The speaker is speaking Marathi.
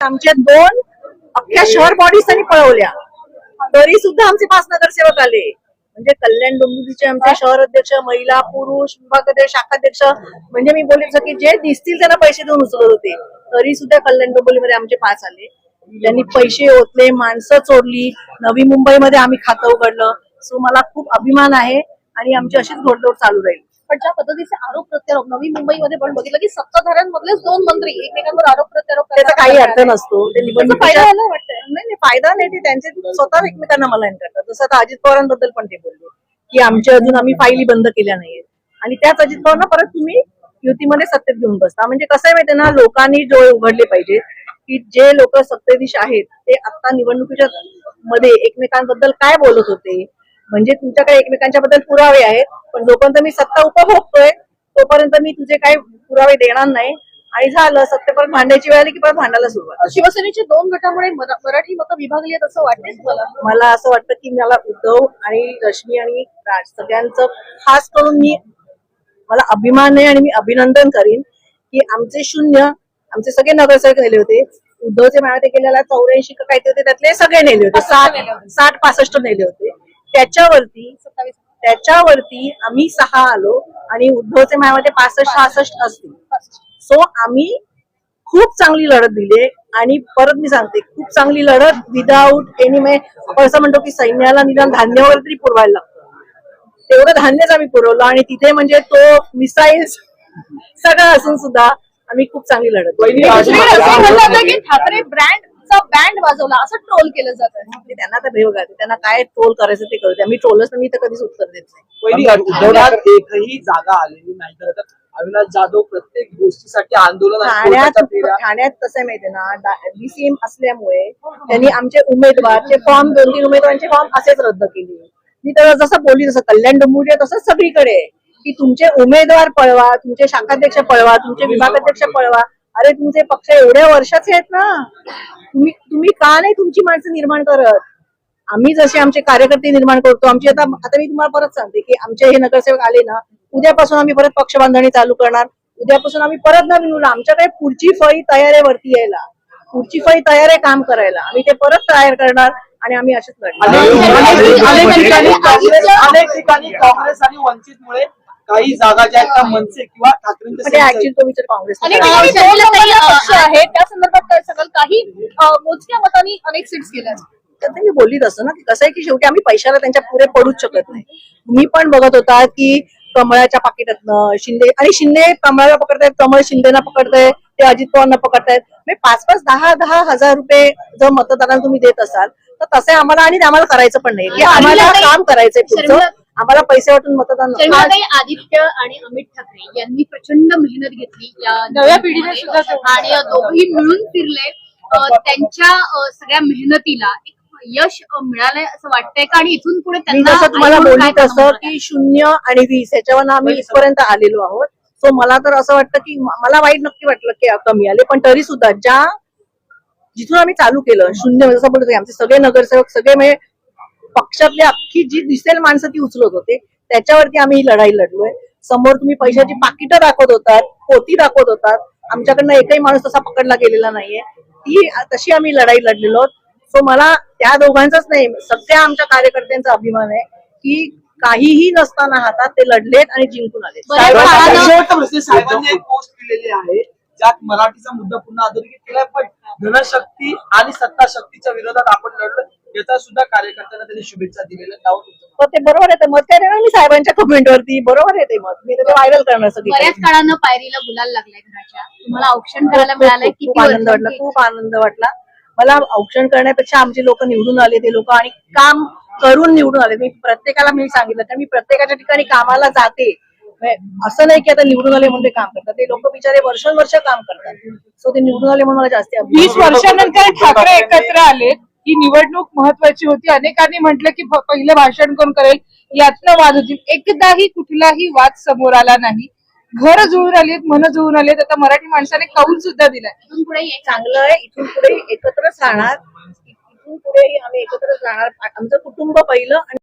आमच्या दोन अख्ख्या शहर बॉडीज त्यांनी पळवल्या. तरी सुद्धा आमचे पाच नगरसेवक आले. म्हणजे कल्याण डोंबिवलीचे आमचे शहर अध्यक्ष महिला पुरुष विभागाध्यक्ष शाखाध्यक्ष म्हणजे मी बोलू की जे दिसतील त्यांना पैसे देऊन उचलत होते. तरी सुद्धा कल्याण डोंबिवलीमध्ये आमचे पाच आले. त्यांनी पैसे ओतले माणसं चोरली. नवी मुंबईमध्ये आम्ही खातं उघडलं. सो मला खूप अभिमान आहे आणि आमची अशीच घोडदौड चालू राहील. पण ज्या पद्धतीचे आरोप प्रत्यारोप नवी मुंबईमध्ये पण बघितलं की सत्ताधाऱ्यांमधलेच दोन मंत्री एकमेकांवर आरोप प्रत्यारोप त्याचा. काही अर्थ नसतो. ते त्याचा निवडणुकीच्या फायदा झाला वाटतंय. नाही नाही फायदा नाही. ते त्यांचे स्वतः एकमेकांना मलाईन करतात. जसं आता अजित पवारांबद्दल पण ते बोलले की आमच्या अजून आम्ही फाईली बंद केल्या नाहीयेत. आणि त्याच अजित पवारांना परत तुम्ही युतीमध्ये सत्तेत घेऊन बसता. म्हणजे कसं आहे माहितीये ना लोकांनी डोळे उघडले पाहिजे की जे लोक सत्तेधीश आहेत ते आता निवडणुकीच्या मध्ये एकमेकांबद्दल काय बोलत होते म्हणजे तुमच्याकडे एकमेकांच्या बद्दल पुरावे आहेत पण जोपर्यंत मी सत्ता उपभोगतोय तोपर्यंत मी तुझे काही पुरावे देणार नाही. आणि झालं सत्तेपर्यंत भांडायची वेळ आली की परत भांडायला सुरुवात. शिवसेनेच्या दोन गटामुळे मरा- मराठी मतं विभागली आहेत असं वाटतंय तुम्हाला? मला असं वाटतं की मला उद्धव आणि रश्मी आणि राज सगळ्यांचं खास करून मी मला अभिमान आहे आणि मी अभिनंदन करीन की आमचे शून्य आमचे सगळे नगरसेवक नेले होते. उद्धवचे मेळावे गेलेला चौऱ्याऐंशी का काहीतरी होते त्यातले सगळे नेले होते. साठ साठ पासष्ट नेले होते. त्याच्यावरती त्याच्यावरती आम्ही सहा आलो आणि उद्धवचे मेळावे पासष्ट सहासष्ट असतील सो आम्ही खूप चांगली लढत दिली आणि परत मी सांगते खूप चांगली लढत विदाऊट एनी मे आपण असं म्हणतो की सैन्याला निदान धान्य वगैरे तरी पुरवायला लागतं तेवढं धान्यच आम्ही पुरवलं आणि तिथे म्हणजे तो मिसाईल्स सगळं असून सुद्धा आम्ही खूप चांगली लढत दिली. दुसरीकडे ब्रँडचा बँड वाजवला असं ट्रोल केलं जात. आहे त्यांना तर भेव घालते त्यांना काय ट्रोल करायचं ते करू द्या मी ट्रोलच मी तर कधीच उत्तर देत नाही. एकही जागा आलेली नाही. तर अविनाश जाधव प्रत्येक गोष्टीसाठी आंदोलन ठाण्यात ठाण्यात कसं आहे माहितीये ना डीसीएम असल्यामुळे त्यांनी आमचे उमेदवारचे फॉर्म दोन तीन उमेदवारांचे फॉर्म असेच रद्द केले. मी तर जसं बोलली तसं कल्याण डोंबिवली आहे, तसंच सगळीकडे. की तुमचे उमेदवार पळवा तुमचे शाखाध्यक्ष पळवा तुमचे विभागाध्यक्ष पळवा. अरे तुमचे पक्ष एवढ्या वर्षाचे आहेत ना तुम्ही तुम्ही का नाही तुमची माणसं निर्माण करत आम्ही जसे आमचे कार्यकर्ते निर्माण करतो आमची आता आता मी तुम्हाला परत सांगते की आमचे हे नगरसेवक आले ना उद्यापासून आम्ही परत पक्ष बांधणी चालू करणार उद्यापासून आम्ही परत ना मुलं आमच्याकडे पुढची फळी तयार आहे वरती यायला पुढची फळी तयार आहे काम करायला आम्ही ते परत तयार करणार आणि आम्ही असेच लढणार अनेक ठिकाणी काँग्रेस आणि वंचितमुळे काही जागा ज्या आहेत त्या मनसे किंवा ठाकरेंच्या म्हणजे आणि पक्ष आहे त्या संदर्भात काय सांगाल काही अं, मोजक्या मतांनी अनेक सीट्स गेल्या तर मी बोलली तसं ना की कसं आहे की शेवटी आम्ही पैशाला त्यांच्या पुढे पडूच शकत नाही. मी पण बघत होता की कमळाच्या पाकिटातनं शिंदे आणि शिंदे कमळाला पकडतायत कमळ शिंदेना पकडतायत ते अजित पवारना पकडतायत. म्हणजे पाच पाच दहा दहा हजार रुपये जर मतदारांना तुम्ही देत असाल तर तसे आम्हाला आणि आम्हाला करायचं पण नाही. की आम्हाला काम करायचंय पुढचं. आम्हाला पैसे वाटून मतदान आदित्य आणि अमित ठाकरे यांनी प्रचंड मेहनत घेतली या नव्या पिढीने सुद्धा आणि दोघेही मिळून फिरले. त्यांच्या सगळ्या मेहनतीला एक यश मिळालंय असं वाटतंय का? आणि इथून पुढे त्यांना तुम्हाला होणार आहे? की शून्य आणि वीस याच्यावर आम्ही इथपर्यंत आलेलो आहोत. सो मला तर असं वाटतं की मला वाईट नक्की वाटलं की कमी आले. पण तरी सुद्धा ज्या जिथून आम्ही चालू केलं शून्य म्हणजे जसं बोलतो आमचे सगळे नगरसेवक सगळे म्हणजे पक्षातली अख्खी जी दिसेल माणसं ती उचलत होते. त्याच्यावरती आम्ही ही लढाई लढलोय. समोर तुम्ही पैशाची पाकिटं दाखवत होतात पोती दाखवत होतात. आमच्याकडनं एकही माणूस तसा पकडला गेलेला नाहीये. ती तशी आम्ही लढाई लढलेलो आहोत. सो मला त्या दोघांचाच नाही सगळ्या आमच्या कार्यकर्त्यांचा अभिमान आहे की काहीही नसताना हातात ते लढलेत आणि जिंकून आले साहेबांनी- एक पोस्ट केलेली आहे ज्यात मराठीचा मुद्दा पुन्हा अधोरेखित केलाय पण धनशक्ती आणि सत्ता शक्तीच्या विरोधात आपण लढलो याचा सुद्धा कार्यकर्त्यांना त्यांनी शुभेच्छा दिलेल्या मत. तर ते बरोबर आहे. ते मत काय देणार मी साहेबांच्या कमेंटवरती बरोबर आहे ते मत. मी तर ते व्हायरल करणार सगळी बऱ्याच काळानं पायरीला गुलाल लागलाय घराच्या. तुम्हाला औक्षण करायला मिळालंय? खूप- आनंद वाटला खूप आनंद वाटला. मला औक्षण करण्यापेक्षा आमचे लोक निवडून आले ते लोक आणि काम करून निवडून आले. मी प्रत्येकाला मी सांगितलं कारण मी प्रत्येकाच्या ठिकाणी कामाला जाते. असं नाही की आता निवडून आले म्हणून ते काम करतात. ते लोक बिचारे वर्षानुवर्ष काम करतात. सो ते निवडून आले म्हणून मला जास्त वीस वर्षानंतर ठाकरे एकत्र आले ही निवडणूक महत्वाची होती. अनेकांनी म्हटलं की पहिलं भाषण कोण करेल? यातनं वाद होतील. एकदाही कुठलाही वाद समोर आला नाही. घर जुळून आलीत मन जुळून आलेत. आता मराठी माणसाने कौल सुद्धा दिलाय. इथून पुढे चांगलं आहे. इथून पुढे एकत्रच राहणार. इथून पुढेही आम्ही एकत्रच राहणार. आमचं कुटुंब पहिलं आणि